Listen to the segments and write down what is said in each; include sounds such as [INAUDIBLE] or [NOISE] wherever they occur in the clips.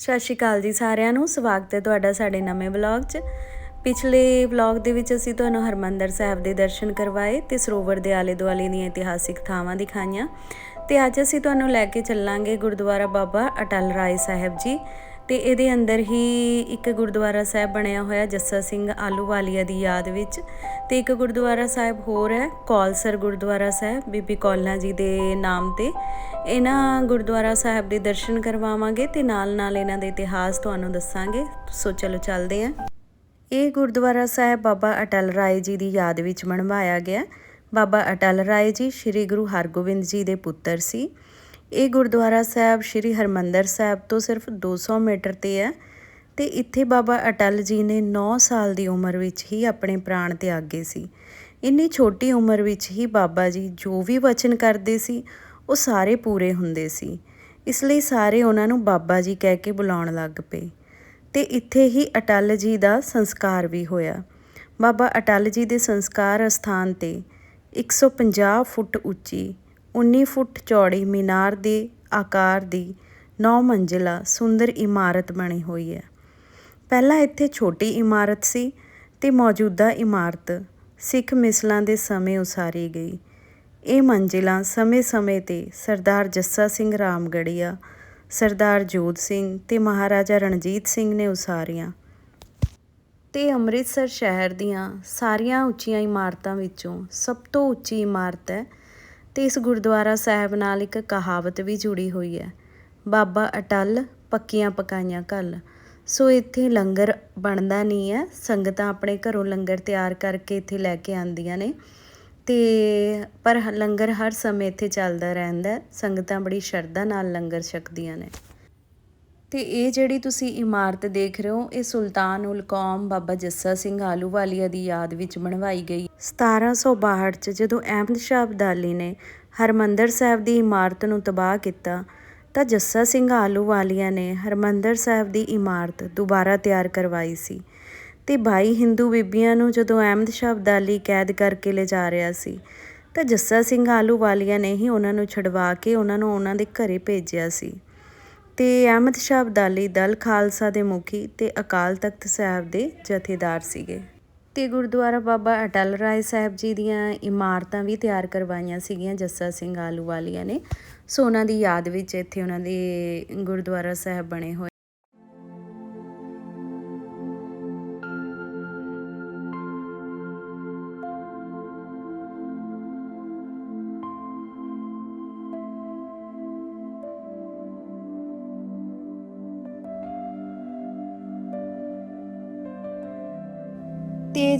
ਸਤਿ ਸ਼੍ਰੀ ਅਕਾਲ ਜੀ ਸਾਰਿਆਂ ਨੂੰ। ਸਵਾਗਤ ਹੈ ਤੁਹਾਡਾ ਸਾਡੇ ਨਵੇਂ ਵਲੌਗ 'ਚ। ਪਿਛਲੇ ਵਲੌਗ ਦੇ ਵਿੱਚ ਅਸੀਂ ਤੁਹਾਨੂੰ ਹਰਮੰਦਰ ਸਾਹਿਬ ਦੇ ਦਰਸ਼ਨ ਕਰਵਾਏ ਤੇ ਸਰੋਵਰ ਦੇ ਆਲੇ ਦੁਆਲੇ ਦੀਆਂ ਇਤਿਹਾਸਿਕ ਥਾਵਾਂ ਦਿਖਾਈਆਂ। ਤੇ ਅੱਜ ਅਸੀਂ ਤੁਹਾਨੂੰ ਲੈ ਕੇ ਚੱਲਾਂਗੇ ਗੁਰਦੁਆਰਾ ਬਾਬਾ ਅਟਲ ਰਾਏ ਸਾਹਿਬ ਜੀ। ਤੇ ਇਹਦੇ ਅੰਦਰ ਹੀ ਇੱਕ ਗੁਰਦੁਆਰਾ ਸਾਹਿਬ ਬਣਿਆ ਹੋਇਆ ਜੱਸਾ ਸਿੰਘ ਆਲੂਵਾਲੀਆ ਦੀ ਯਾਦ ਵਿੱਚ। ਤੇ ਇੱਕ ਗੁਰਦੁਆਰਾ ਸਾਹਿਬ ਹੋਰ ਹੈ, ਕੌਲਸਰ ਗੁਰਦੁਆਰਾ ਸਾਹਿਬ, ਬੀਬੀ ਕੌਲਾਂ ਜੀ ਦੇ ਨਾਮ ਤੇ। ਇਹਨਾਂ ਗੁਰਦੁਆਰਾ ਸਾਹਿਬ ਦੇ ਦਰਸ਼ਨ ਕਰਵਾਵਾਂਗੇ ਤੇ ਨਾਲ ਨਾਲ ਇਹਨਾਂ ਦੇ ਇਤਿਹਾਸ ਤੁਹਾਨੂੰ ਦੱਸਾਂਗੇ। ਸੋ ਚਲੋ ਚੱਲਦੇ ਹਾਂ। ਇਹ ਗੁਰਦੁਆਰਾ ਸਾਹਿਬ ਬਾਬਾ ਅਟਲ ਰਾਏ ਜੀ ਦੀ ਯਾਦ ਵਿੱਚ ਬਣਵਾਇਆ ਗਿਆ। ਬਾਬਾ ਅਟਲ ਰਾਏ ਜੀ, ਸ੍ਰੀ ਗੁਰੂ ਹਰਗੋਬਿੰਦ ਜੀ ਦੇ ਪੁੱਤਰ ਸੀ। ਇਹ ਗੁਰਦੁਆਰਾ ਸਾਹਿਬ ਸ੍ਰੀ ਹਰਮੰਦਰ ਸਾਹਿਬ ਤੋਂ ਸਿਰਫ 200 ਮੀਟਰ ਤੇ ਹੈ ਤੇ ਇੱਥੇ ਬਾਬਾ ਅਟਲ ਜੀ ਨੇ 9 ਸਾਲ ਦੀ ਉਮਰ ਵਿੱਚ ਹੀ ਆਪਣੇ ਪ੍ਰਾਣ ਤਿਆਗੇ ਸੀ। ਇੰਨੀ ਛੋਟੀ ਉਮਰ ਵਿੱਚ ਹੀ ਬਾਬਾ ਜੀ ਜੋ ਵੀ ਵਚਨ ਕਰਦੇ ਸੀ, ਉਹ ਸਾਰੇ ਪੂਰੇ ਹੁੰਦੇ ਸੀ। ਇਸ ਲਈ ਸਾਰੇ ਉਹਨਾਂ ਨੂੰ ਬਾਬਾ ਜੀ ਕਹਿ ਕੇ ਬੁਲਾਉਣ ਲੱਗ ਪਏ ਤੇ ਇੱਥੇ ਹੀ ਅਟਲ ਜੀ ਦਾ ਸੰਸਕਾਰ ਵੀ ਹੋਇਆ। ਬਾਬਾ ਅਟਲ ਜੀ ਦੇ ਸੰਸਕਾਰ ਅਸਥਾਨ ਤੇ 150 ਫੁੱਟ ਉੱਚੀ 19 ਫੁੱਟ ਚੌੜੀ ਮੀਨਾਰ ਦੇ ਆਕਾਰ ਦੀ 9 ਮੰਜ਼ਿਲਾ ਸੁੰਦਰ ਇਮਾਰਤ ਬਣੀ ਹੋਈ ਹੈ। ਪਹਿਲਾਂ ਇੱਥੇ ਛੋਟੀ ਇਮਾਰਤ ਸੀ ਤੇ ਮੌਜੂਦਾ ਇਮਾਰਤ ਸਿੱਖ ਮਿਸਲਾਂ ਦੇ ਸਮੇਂ ਉਸਾਰੀ ਗਈ। ਇਹ ਮੰਜ਼ਿਲਾਂ ਸਮੇਂ-ਸਮੇਂ ਤੇ ਸਰਦਾਰ ਜੱਸਾ ਸਿੰਘ ਰਾਮਗੜੀਆ, ਸਰਦਾਰ ਜੋਧ ਸਿੰਘ ਤੇ ਮਹਾਰਾਜਾ ਰਣਜੀਤ ਸਿੰਘ ਨੇ ਉਸਾਰੀਆਂ। ਤੇ ਅੰਮ੍ਰਿਤਸਰ ਸ਼ਹਿਰ ਦੀਆਂ ਸਾਰੀਆਂ ਉੱਚੀਆਂ ਇਮਾਰਤਾਂ ਵਿੱਚੋਂ ਸਭ ਤੋਂ ਉੱਚੀ ਇਮਾਰਤ ਹੈ ਤੇ ਇਸ ਗੁਰਦੁਆਰਾ ਸਾਹਿਬ ਨਾਲ ਇੱਕ ਕਹਾਵਤ ਵੀ ਜੁੜੀ ਹੋਈ ਹੈ। ਬਾਬਾ ਅਟਲ ਪੱਕੀਆਂ ਪਕਾਈਆਂ ਘੱਲ। ਸੋ ਇੱਥੇ ਲੰਗਰ ਬਣਦਾ ਨਹੀਂ ਹੈ। ਸੰਗਤਾਂ ਆਪਣੇ ਘਰੋਂ ਲੰਗਰ ਤਿਆਰ ਕਰਕੇ ਇੱਥੇ ਲੈ ਕੇ ਆਉਂਦੀਆਂ ਨੇ। ਤੇ ਪਰ ਲੰਗਰ ਹਰ ਸਮੇਂ ਇੱਥੇ ਚੱਲਦਾ ਰਹਿੰਦਾ ਸੰਗਤਾਂ ਬੜੀ ਸ਼ਰਧਾ ਨਾਲ ਲੰਗਰ ਛਕਦੀਆਂ ਨੇ। ਤੇ ਇਹ ਜਿਹੜੀ ਤੁਸੀਂ ਇਮਾਰਤ ਦੇਖ ਰਹੇ ਹੋ, ਇਹ ਸੁਲਤਾਨ ਉਲ ਕੌਮ ਬਾਬਾ ਜੱਸਾ ਸਿੰਘ ਆਲੂਵਾਲੀਆ ਦੀ ਯਾਦ ਵਿੱਚ ਬਣਵਾਈ ਗਈ। 1762 ਚ ਜਦੋਂ ਅਹਿਮਦ ਸ਼ਾਹ ਅਬਦਾਲੀ ਨੇ ਹਰਮੰਦਰ ਸਾਹਿਬ ਦੀ ਇਮਾਰਤ ਨੂੰ ਤਬਾਹ ਕੀਤਾ, ਤਾਂ ਜੱਸਾ ਸਿੰਘ ਆਲੂਵਾਲੀਆ ਨੇ ਹਰਮੰਦਰ ਸਾਹਿਬ ਦੀ ਇਮਾਰਤ ਦੁਬਾਰਾ ਤਿਆਰ ਕਰਵਾਈ ਸੀ ਤੇ 22 ਹਿੰਦੂ ਬੀਬੀਆਂ ਨੂੰ ਜਦੋਂ ਅਹਿਮਦ ਸ਼ਾਹ ਅਬਦਾਲੀ ਕੈਦ ਕਰਕੇ ਲਿਜਾ ਰਿਹਾ ਸੀ, ਤਾਂ ਜੱਸਾ ਸਿੰਘ ਆਲੂਵਾਲੀਆ ਨੇ ਹੀ ਉਹਨਾਂ ਨੂੰ ਛਡਵਾ ਕੇ ਉਹਨਾਂ ਨੂੰ ਉਹਨਾਂ ਦੇ ਘਰੇ ਭੇਜਿਆ ਸੀ। ਤੇ ਅਹਿਮਦ ਸ਼ਾਹ ਅਬਦਾਲੀ ਦਲ ਖਾਲਸਾ ਦੇ ਮੁਖੀ ਤੇ ਅਕਾਲ ਤਖਤ ਸਾਹਿਬ ਦੇ ਜਥੇਦਾਰ ਸੀਗੇ। ਤੇ ਗੁਰਦੁਆਰਾ ਬਾਬਾ ਅਟਲ ਰਾਏ ਸਾਹਿਬ ਜੀ ਦੀਆਂ ਇਮਾਰਤਾਂ ਵੀ ਤਿਆਰ ਕਰਵਾਈਆਂ ਸੀਗੀਆਂ ਜੱਸਾ ਸਿੰਘ ਆਲੂ ਵਾਲੀਆਂ ਨੇ। ਸੋ ਉਹਨਾਂ ਦੀ ਯਾਦ ਵਿੱਚ ਇੱਥੇ ਉਹਨਾਂ ਦੇ ਗੁਰਦੁਆਰਾ ਸਾਹਿਬ ਬਣੇ ਹੋਏ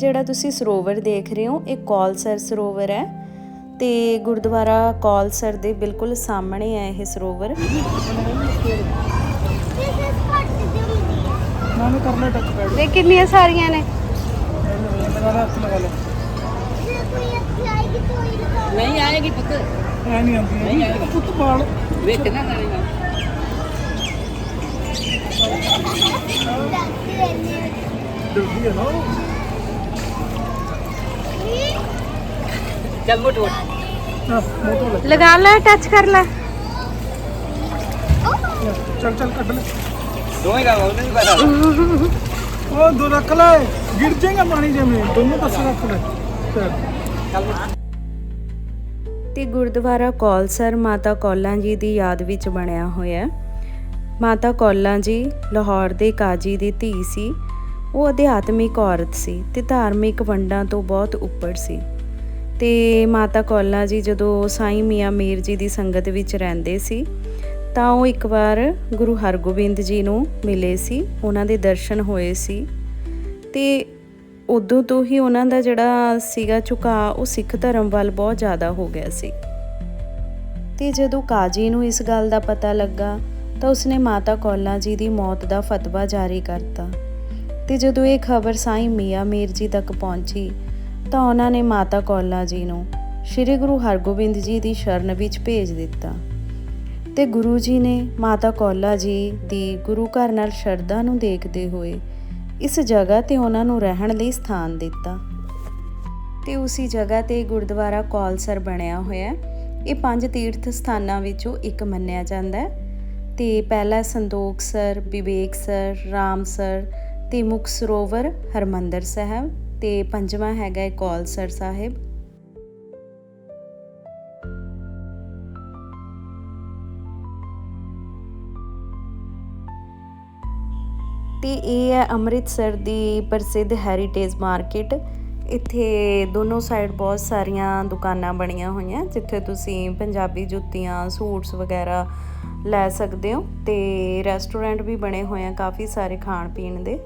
ਜਿਹੜਾ ਤੁਸੀਂ ਸਰੋਵਰ ਦੇਖ ਰਹੇ ਹੋ ਇਹ ਕੌਲਸਰ ਸਰੋਵਰ ਹੈ ਤੇ ਗੁਰਦੁਆਰਾ ਕੌਲਸਰ ਦੇ ਬਿਲਕੁਲ ਸਾਹਮਣੇ ਹੈ ਇਹ ਸਰੋਵਰ। ਵੇ ਕਿੰਨੀਆਂ ਸਾਰੀਆਂ ਨੇ। ਲਗਾ ਲਾ ਹੱਥ ਲਗਾ ਲੈ ਨਹੀਂ ਆਏਗੀ ਪੁੱਤ। ਐ ਨਹੀਂ ਆਉਂਦੀ ਨਹੀਂ ਆਏਗਾ। ਪੁੱਤ ਬਾਲ। ਵੇਖਣਾ ਕਰੇਗਾ ਡਰਦੀ ਹੈ ਨਾ ਚੱਲ ਲਗਾ ਲੈ ਟੱਚ ਕਰ ਲੈ। ਚੱਲ ਚੱਲ ਕੱਢ ਲੈ। ਦੋਵੇਂ ਦਾ ਉਹਨੇ ਵੀ ਪਤਾ ਉਹ ਦੋ ਰੱਖ ਲੈ ਗਿਰ ਜਾਏਗਾ ਪਾਣੀ ਜਿਵੇਂ ਦੋਨੋਂ ਪਾਸੇ ਰੱਖ ਲੈ। ਚੱਲ। ਤੇ ਗੁਰਦੁਆਰਾ ਕੌਲਸਰ ਮਾਤਾ ਕੌਲਾਂ ਜੀ ਦੀ ਯਾਦ ਵਿੱਚ ਬਣਿਆ ਹੋਇਆ। ਮਾਤਾ ਕੌਲਾਂ ਜੀ ਲਾਹੌਰ ਦੇ ਕਾਜੀ ਦੀ ਧੀ ਸੀ। ਉਹ ਅਧਿਆਤਮਿਕ ਔਰਤ ਸੀ ਤੇ ਧਾਰਮਿਕ ਵੰਡਾਂ ਤੋਂ ਬਹੁਤ ਉੱਪਰ ਸੀ। ਤੇ ਮਾਤਾ ਕੌਲਾਂ ਜੀ ਜਦੋਂ ਸਾਈਂ ਮੀਆਂ ਮੀਰ ਜੀ ਦੀ ਸੰਗਤ ਵਿੱਚ ਰਹਿੰਦੇ ਸੀ, ਤਾਂ ਉਹ ਇੱਕ ਵਾਰ ਗੁਰੂ ਹਰਗੋਬਿੰਦ ਜੀ ਨੂੰ ਮਿਲੇ ਸੀ, ਉਹਨਾਂ ਦੇ ਦਰਸ਼ਨ ਹੋਏ ਸੀ। ਤੇ ਉਦੋਂ ਤੋਂ ਹੀ ਉਹਨਾਂ ਦਾ ਜਿਹੜਾ ਸੀਗਾ ਝੁਕਾਅ, ਉਹ ਸਿੱਖ ਧਰਮ ਵੱਲ ਬਹੁਤ ਜ਼ਿਆਦਾ ਹੋ ਗਿਆ ਸੀ। ਤੇ ਜਦੋਂ ਕਾਜੀ ਨੂੰ ਇਸ ਗੱਲ ਦਾ ਪਤਾ ਲੱਗਾ, ਤਾਂ ਉਸਨੇ ਮਾਤਾ ਕੌਲਾ ਜੀ ਦੀ ਮੌਤ ਦਾ ਫਤਵਾ ਜਾਰੀ ਕਰਤਾ। ਤੇ ਜਦੋਂ ਇਹ ਖਬਰ ਸਾਈਂ ਮੀਆਂ ਮੀਰ ਜੀ ਤੱਕ ਪਹੁੰਚੀ ਤਾਂ ਉਹਨਾਂ ਨੇ ਮਾਤਾ ਕੌਲਾ ਜੀ ਨੂੰ ਸ੍ਰੀ ਗੁਰੂ ਹਰਗੋਬਿੰਦ ਜੀ ਦੀ ਸ਼ਰਨ ਵਿੱਚ ਭੇਜ ਦਿੱਤਾ ਤੇ ਗੁਰੂ ਜੀ ਨੇ ਮਾਤਾ ਕੌਲਾ ਜੀ ਦੀ ਗੁਰੂ ਘਰ ਨਾਲ ਸ਼ਰਧਾ ਨੂੰ ਦੇਖਦੇ ਹੋਏ ਇਸ ਜਗ੍ਹਾ ਤੇ ਉਹਨਾਂ ਨੂੰ ਰਹਿਣ ਲਈ ਸਥਾਨ ਦਿੱਤਾ। ਤੇ ਉਸੇ ਜਗ੍ਹਾ ਤੇ ਗੁਰਦੁਆਰਾ ਕੌਲਸਰ ਬਣਿਆ ਹੋਇਆ ਇਹ ਪੰਜ ਤੀਰਥ ਸਥਾਨਾਂ ਵਿੱਚੋਂ ਇੱਕ ਮੰਨਿਆ ਜਾਂਦਾ ਹੈ। ਤੇ ਪਹਿਲਾ ਸੰਦੋਖ ਸਰ, ਵਿਵੇਕ ਸਰ, ਰਾਮ ਸਰ ਤੇ ਮੁਖ ਸਰੋਵਰ ਹਰਮੰਦਰ ਸਾਹਿਬ। ਤੇ ਪੰਜਵਾਂ ਹੈਗਾ ਹੈ ਕੌਲਸਰ ਸਾਹਿਬ। ਤੇ ਇਹ ਹੈ ਅੰਮ੍ਰਿਤਸਰ ਦੀ ਪ੍ਰਸਿੱਧ ਹੈਰੀਟੇਜ ਮਾਰਕੀਟ ਇੱਥੇ ਦੋਨੋਂ ਸਾਈਡ ਬਹੁਤ ਸਾਰੀਆਂ ਦੁਕਾਨਾਂ ਬਣੀਆਂ ਹੋਈਆਂ, ਜਿੱਥੇ ਤੁਸੀਂ ਪੰਜਾਬੀ ਜੁੱਤੀਆਂ, ਸੂਟਸ ਵਗੈਰਾ ਲੈ ਸਕਦੇ ਹੋ। ਤੇ ਰੈਸਟੋਰੈਂਟ ਵੀ ਬਣੇ ਹੋਏ ਆ ਕਾਫੀ ਸਾਰੇ ਖਾਣ ਪੀਣ ਦੇ।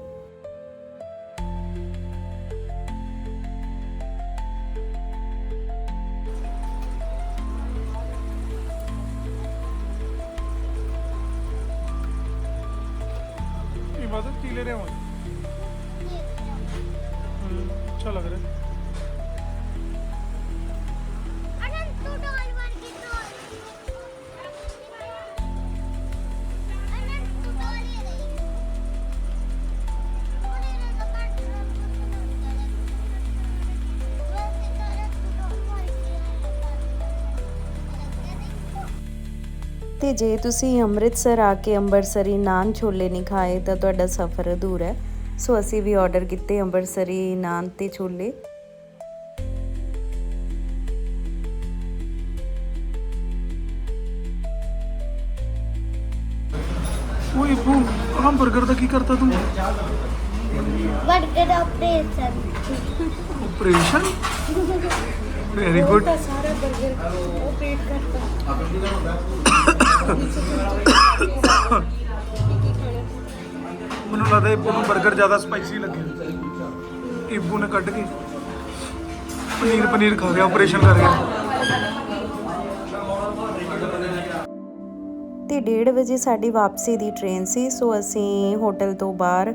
तो तू डॉल वर्गी ਤੇ ਜੇ ਤੁਸੀਂ ਅੰਮ੍ਰਿਤਸਰ ਆ ਕੇ ਅੰਬਰਸਰੀ ਨਾਨ ਛੋਲੇ ਨਹੀਂ ਖਾਏ ਤਾਂ ਤੁਹਾਡਾ ਸਫ਼ਰ ਅਧੂਰਾ ਹੈ ਸੋ ਅਸੀਂ ਵੀ ਆਰਡਰ ਕੀਤੇ ਅੰਮ੍ਰਿਤਸਰੀ ਨਾਨ ਤੇ ਛੋਲੇ। ਓਏ ਬੂ ਹਮਬਰਗਰ ਦਾ ਕੀ ਕਰਤਾ ਤੂੰ? Burger operation operation very good ਸਾਰਾ ਬਰਗਰ ਆਪਰੇਟ ਕਰਤਾ। [COUGHS] ਮੈਨੂੰ ਲੱਗਦਾ ਇਹ ਨੂੰ 버ਗਰ ਜ਼ਿਆਦਾ ਸਪਾਈਸੀ ਲੱਗਿਆ ਇਬੂ ਨੇ ਕੱਢ ਕੇ ਪਨੀਰ ਪਨੀਰ ਖਾ ਗਿਆ ਆਪਰੇਸ਼ਨ ਕਰ ਗਿਆ। ਤੇ 1:30 ਵਜੇ ਸਾਡੀ ਵਾਪਸੀ ਦੀ ਟ੍ਰੇਨ ਸੀ, ਸੋ ਅਸੀਂ ਹੋਟਲ ਤੋਂ ਬਾਹਰ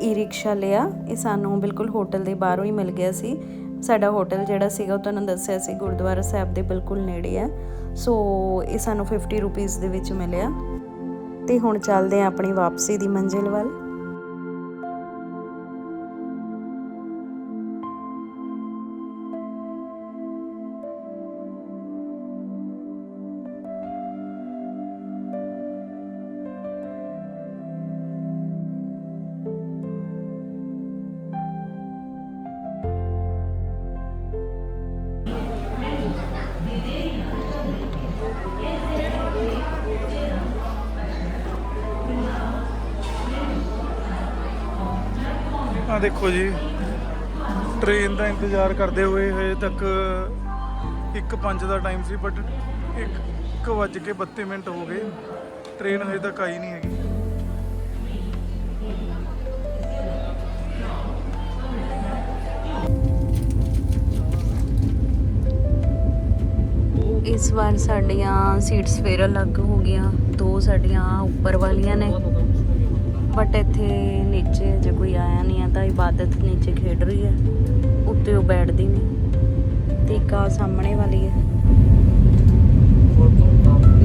ਈ ਰਿਕਸ਼ਾ ਲਿਆ। ਇਹ ਸਾਨੂੰ ਬਿਲਕੁਲ ਹੋਟਲ ਦੇ ਬਾਹਰੋਂ ਹੀ ਮਿਲ ਗਿਆ ਸੀ। ਸਾਡਾ ਹੋਟਲ ਜਿਹੜਾ ਸੀਗਾ, ਉਹ ਤੁਹਾਨੂੰ ਦੱਸਿਆ ਸੀ, ਗੁਰਦੁਆਰਾ ਸਾਹਿਬ ਦੇ ਬਿਲਕੁਲ ਨੇੜੇ ਹੈ। ਸੋ ਇਹ ਸਾਨੂੰ 50 ਰੁਪੀਸ ਦੇ ਵਿੱਚ ਮਿਲਿਆ। ਤੇ ਹੁਣ ਚੱਲਦੇ ਹਾਂ ਆਪਣੀ ਵਾਪਸੀ ਦੀ ਮੰਜ਼ਿਲ ਵੱਲ। ਆ ਦੇਖੋ ਜੀ ਟ੍ਰੇਨ ਦਾ ਇੰਤਜ਼ਾਰ ਕਰਦੇ ਹੋਏ ਹਜੇ ਤੱਕ 1:05 ਦਾ ਟਾਈਮ ਸੀ ਬਟ 1 ਵੱਜ ਕੇ 32 ਮਿੰਟ ਹੋ ਗਏ। ਟ੍ਰੇਨ ਹਜੇ ਤੱਕ ਆਈ ਨਹੀਂ ਹੈਗੀ। ਇਸ ਵਾਰ ਸਾਡੀਆਂ ਸੀਟਸ ਫੇਰ ਅਲੱਗ ਹੋ ਗਈਆਂ, ਦੋ ਸਾਡੀਆਂ ਉੱਪਰ ਵਾਲੀਆਂ ਨੇ। ਬਟ ਇੱਥੇ ਨੀਚੇ ਜੇ ਕੋਈ ਆਇਆ ਨਹੀਂ ਆ ਤਾਂ ਇਬਾਦਤ ਨੀਚੇ ਖੇਡ ਰਹੀ ਹੈ। ਉੱਤੇ ਉਹ ਬੈਠਦੀ ਨਹੀਂ। ਤੇ ਆ ਸਾਹਮਣੇ ਵਾਲੀ ਹੈ।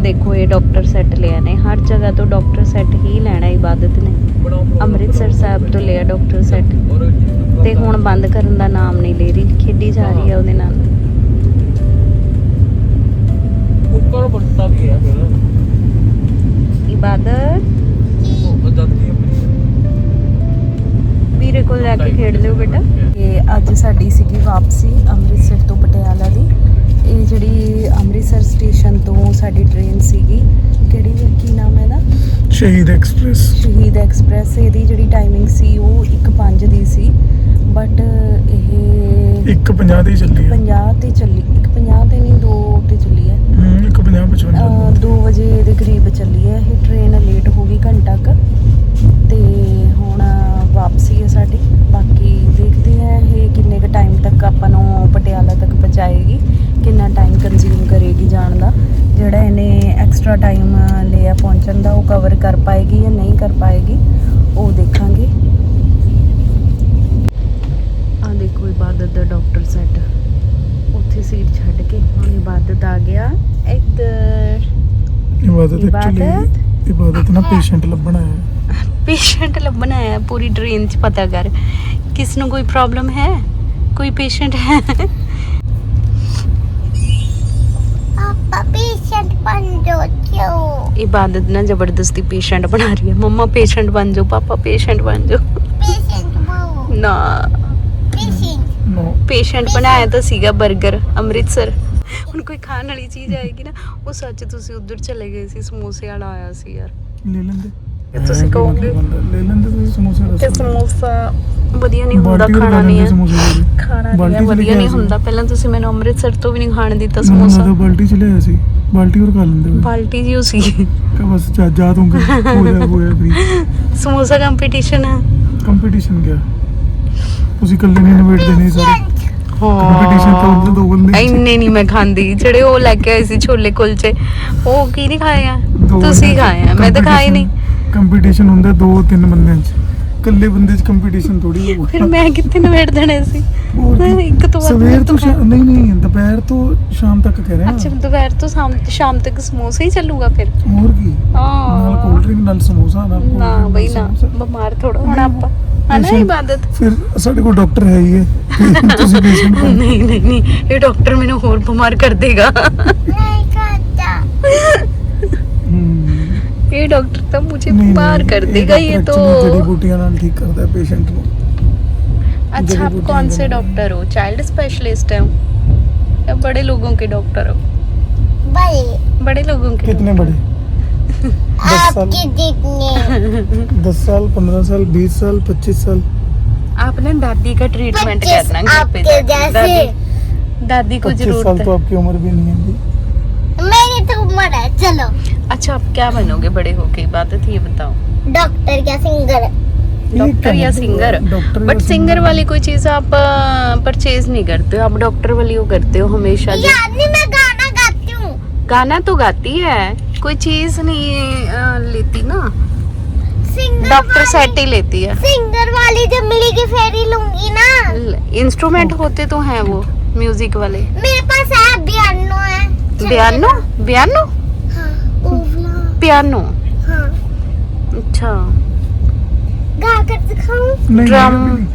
ਦੇਖੋ ਇਹ ਡਾਕਟਰ ਸੈੱਟ ਲਿਆ ਨੇ। ਹਰ ਜਗ੍ਹਾ ਤੋਂ ਡਾਕਟਰ ਸੈੱਟ ਹੀ ਲੈਣਾ ਇਬਾਦਤ ਨੇ। ਅੰਮ੍ਰਿਤਸਰ ਸਾਹਿਬ ਤੋਂ ਲਿਆ ਡਾਕਟਰ ਸੈੱਟ ਤੇ ਹੁਣ ਬੰਦ ਕਰਨ ਦਾ ਨਾਮ ਨਹੀਂ ਲੈ ਰਹੀ। ਖੇਡੀ ਜਾ ਰਹੀ ਹੈ ਉਹਦੇ ਨਾਲ। ਉੱਪਰ ਬੰਦਾ ਵੀ ਹੈ। ਫਿਰ ਇਬਾਦਤ? ਦਾਦੀ ਆਪਣੀ? ਵੀਰੇ ਕੋਲ ਜਾ ਕੇ ਖੇਡ ਲਿਓ ਬੇਟਾ। ਇਹ ਅੱਜ ਸਾਡੀ ਸੀਗੀ ਵਾਪਸੀ ਅੰਮ੍ਰਿਤਸਰ ਤੋਂ ਪਟਿਆਲਾ ਦੀ। ਇਹ ਜਿਹੜੀ ਅੰਮ੍ਰਿਤਸਰ ਸਟੇਸ਼ਨ ਤੋਂ ਸਾਡੀ ਟ੍ਰੇਨ ਸੀਗੀ ਕਿਹੜੀ ਕੀ ਨਾਮ ਹੈ ਦਾ ਸ਼ਹੀਦ ਐਕਸਪ੍ਰੈਸ। ਸ਼ਹੀਦ ਐਕਸਪ੍ਰੈਸ ਇਹਦੀ ਜਿਹੜੀ ਟਾਈਮਿੰਗ ਸੀ ਉਹ 1:05 ਦੀ ਸੀ ਬਟ ਇਹ 1:50 ਦੀ ਚੱਲੀ 50 ਤੇ ਚੱਲੀ 1:50 ਤੇ ਨਹੀਂ 2 ਤੇ ਚੱਲੀ ਹੈ ਹੂੰ 1:50 55 2 ਵਜੇ ਦੇ ਕਰੀਬ ਚੱਲੀ ਹੈ ਇਹ ਟ੍ਰੇਨ ਲੇਟ ਹੋ ਗਈ ਘੰਟਾ ਕੁ ਤੇ ਹੁਣ ਵਾਪਸੀ ਹੈ ਸਾਡੀ ਬਾਕੀ ਦੇਖਦੇ ਹਾਂ ਇਹ ਟਾਈਮ ਤੱਕ ਆਪਾਂ ਨੂੰ ਪਟਿਆਲਾ ਤੱਕ ਪਹੁੰਚਾਏਗੀ ਕਿੰਨਾ ਟਾਈਮ ਕੰਜ਼ਿਊਮ ਕਰੇਗੀ ਜਾਣ ਦਾ ਜਿਹੜਾ ਇਹਨੇ ਐਕਸਟਰਾ ਟਾਈਮ ਲਿਆ ਪਹੁੰਚਣ ਦਾ ਉਹ ਕਵਰ ਕਰ ਪਾਏਗੀ ਜਾਂ ਨਹੀਂ ਕਰ ਪਾਏਗੀ ਉਹ ਦੇਖਾਂਗੇ। ਆ ਦੇਖੋ ਇਬਾਦਤ ਦਾ ਡਾਕਟਰ ਸੈੱਟ ਉੱਥੇ ਸੀਟ ਛੱਡ ਕੇ ਹੁਣ ਇਬਾਦਤ ਆ ਗਿਆ। ਇੱਧਰ ਇਬਾਦਤ? ਐਕਚੁਅਲੀ ਇਬਾਦਤ? ਨਾ ਪੇਸ਼ੈਂਟ ਲੱਭਣਾ ਹੈ। ਪੇਸ਼ੈਂਟ ਲੱਭਣਾ ਹੈ ਪੂਰੀ ਟ੍ਰੇਨ 'ਚ ਪਤਾ ਕਰ। ਕਿਸ ਨੂੰ ਕੋਈ ਪ੍ਰੋਬਲਮ ਹੈ? कोई पेशेंट है? इबादत ना ज़बरदस्ती पेशेंट बना रही है। मम्मा पेशेंट बन जाओ पापा पेशेंट बन जाओ। ना। पेशेंट बनाया तो सीगा बर्गर अमृतसर। हम कोई खाने वाली चीज़ आएगी ना वो सच तुम उधर चले गए समोसे वाला आया सी यार। ਤੁਸੀਂ ਕਹੋਗੇ? ਲੈ ਲੈਂਦੇ ਤੁਸੀਂ ਸਮੋਸੇ ਤੇ ਦੱਸੋ ਸਮੋਸਾ ਵਧੀਆ ਨਹੀਂ ਹੁੰਦਾ ਬਾਲਟੀ ਖਾਣਾ ਨਹੀਂ ਹੈ। ਸਮੋਸੇ ਦੇ ਖਾਣਾ ਨਹੀਂ ਬਾਲਟੀ ਹੈ ਚ ਵਧੀਆ ਨਹੀਂ ਸੀ। ਹੁੰਦਾ। ਪਹਿਲਾਂ ਤੁਸੀਂ ਮੈਨੂੰ ਅੰਮ੍ਰਿਤਸਰ ਤੋਂ ਵੀ ਨਹੀਂ ਖਾਣ ਦਿੱਤਾ ਨਾ ਸਮੋਸਾ। ਤਾਂ ਬਾਲਟੀ ਚ ਲਿਆ ਸੀ। ਬਾਲਟੀ ਹੋਰ ਖਾ ਲੈਂਦੇ ਵੇ ਬਾਲਟੀ ਜੀ ਉਸੀ ਕਿ ਬਸ ਜਾ ਜਾ ਦੂੰਗੇ ਹੋ ਜਾ ਹੋਇਆ ਵੀ ਸਮੋਸਾ ਕੰਪੀਟੀਸ਼ਨ ਹੈ। ਕੰਪੀਟੀਸ਼ਨ ਗਿਆ ਤੁਸੀਂ ਇਕੱਲੇ ਨਹੀਂ ਇਨਵਾਈਟ ਦੇਣੇ ਸਾਰੇ। ਕੰਪੀਟੀਸ਼ਨ ਤਾਂ ਉਹਦੇ ਦੋ ਬੰਦੇ। ਚ। ਇੰਨੇ ਨਹੀਂ ਮੈਂ ਖਾਂਦੀ। ਜਿਹੜੇ ਉਹ ਲੈ ਕੇ ਆਏ ਸੀ ਛੋਲੇ ਕੁਲਚੇ ਉਹ ਕੀ ਨਹੀਂ ਖਾਏ ਆ? ਦੋ ਤੁਸੀਂ ਖਾਏ ਆ। ਮੈਂ ਤਾਂ ਖਾਏ ਨਹੀਂ। ਕੰਪੀਟੀਸ਼ਨ ਹੁੰਦਾ ਦੋ ਤਿੰਨ ਬੰਦਿਆਂ 'ਚ। ਇਕੱਲੇ ਬੰਦੇ 'ਚ ਕੰਪੀਟੀਸ਼ਨ ਥੋੜੀ ਹੋਊ। ਫਿਰ ਮੈਂ ਕਿੱਥੇ ਨਵੇੜ ਦੇਣੇ ਸੀ? ਇੱਕ ਤੋਂ ਬਾਅਦ ਸਵੇਰ ਤੋਂ ਸ਼ਾਮ- ਨਹੀਂ ਨਹੀਂ ਦੁਪਹਿਰ ਤੋਂ ਸ਼ਾਮ ਤੱਕ ਕਹਿ ਰਿਹਾ। ਅੱਛਾ ਦੁਪਹਿਰ ਤੋਂ ਸ਼ਾਮ ਸ਼ਾਮ ਤੱਕ ਸਮੋਸਾ ਹੀ ਚੱਲੂਗਾ ਫਿਰ? ਹੋਰ ਕੀ। ਨਾਲ ਕੋਲਡ ਡਰਿੰਕ ਨਾਲ ਸਮੋਸਾ ਨਾਲ cold ਨਾ ਬਈ ਨਾ ਬਿਮਾਰ ਥੋੜਾ ਹੋਣਾ ਆਪਾਂ। ਹਨਾ ਇਬਾਦਤ? ਫਿਰ ਸਾਡੇ ਕੋਲ ਡਾਕਟਰ ਹੈ ਹੀ ਹੈ। ਤੁਸੀਂ ਪੇਸ਼ੈਂਟ ਨਹੀਂ ਨਹੀਂ ਨਹੀਂ। ਇਹ ਡਾਕਟਰ ਮੈਨੂੰ ਹੋਰ ਬਿਮਾਰ ਕਰ ਦੇਗਾ। ਨਹੀਂ ਕਰਦਾ। ये डॉक्टर तो मुझे ਨਹੀਂ, बाहर ਨਹੀਂ, कर ਇਹ देगा ये doctor तो actually जड़ी बूटियां ਨਾਲ ठीक करता है पेशेंट ਨੂੰ अच्छा जड़ी आप बूटियां कौन से देना। डॉक्टर हो चाइल्ड स्पेशलिस्ट है या बड़े लोगों के डॉक्टर हो बड़े बड़े लोगों के कितने बड़े दस साल आपके जितने दस साल पंद्रह साल बीस साल पच्चीस साल आपने दादी का ट्रीटमेंट पच्चीस करना घर पे आपके जाके। जैसे दादी दादी को पच्चीस जरूरत साल है तो आपकी उम्र भी नहीं है जी मेरी तो उम्र है चलो अच्छा आप क्या बनोगे बड़े होके? बात थी ये बताओ। डॉक्टर क्या सिंगर? डॉक्टर या सिंगर? But singer? वाली कोई चीज़ आप परचेज नहीं करते हो? आप डॉक्टर वाली वो करते हो हमेशा जो यार नहीं मैं गाना गाती हूँ। गाना तो गाती है। कोई चीज़ नहीं अ, लेती ना। सिंगर डॉक्टर वाली- सेट ही लेती है। सिंगर वाली जब मिलेगी फेरी लूँगी ना। इंस्ट्रूमेंट होते तो हैं वो म्यूज़िक वाले। मेरे पास है पियानो है। चलो। पियानो पियानो हाँ ओवला पियानो हाँ अच्छा गा कर दिखाऊं नहीं, ड्रम नहीं,